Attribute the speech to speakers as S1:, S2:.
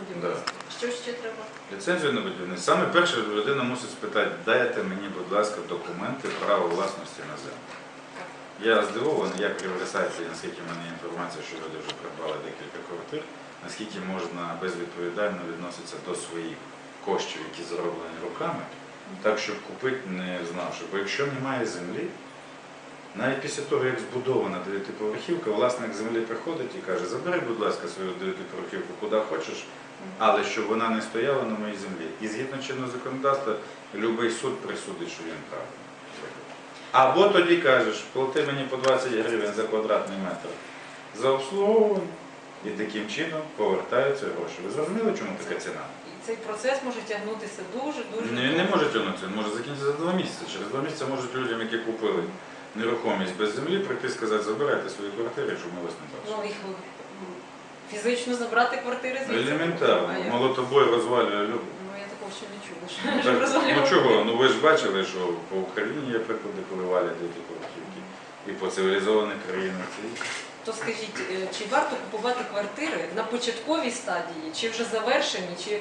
S1: будівництва. Що ще треба?
S2: Ліцензію на будівництво. Саме перше людина мусить спитати, дайте мені, будь ласка, документи право власності на землю. Я здивований, як при реєстрації, наскільки в мене інформація, що люди вже придбали декілька квартир, наскільки можна безвідповідально відноситися до своїх коштів, які зароблені руками, так, щоб купити, не знавши. Бо якщо немає землі, навіть після того, як збудована дев'ятиповерхівка, власник землі приходить і каже, забери, будь ласка, свою дев'ятиповерхівку куди хочеш, але щоб вона не стояла на моїй землі. І згідно чинного законодавства, будь-який суд присудить, що він правильний. Або тоді кажеш, плати мені по 20 гривень за квадратний метр за обслуговування, і таким чином повертаються гроші. Ви зрозуміли, чому така ціна?
S1: І цей процес може тягнутися дуже дуже.
S2: Не, не може тягнутися, він може закінчитися за два місяці. Через два місяці можуть людям, які купили нерухомість без землі, прийти і сказати, забирайте свої квартири, щоб ми вас не бачили.
S1: Ну їх фізично забрати квартири звідси. А
S2: Елементарно.
S1: як?
S2: Молотобой розвалює люди.
S1: Ну я такого ще не чула. що-
S2: Ну,
S1: щоб
S2: так,
S1: розвалювати.
S2: ну чого? Ну ви ж бачили, що по Україні є приклади, коли валять деякі квартирки. І по цивілізованих країнах це.
S1: То скажіть, е, чи варто купувати квартири на початковій стадії, чи вже завершені, чи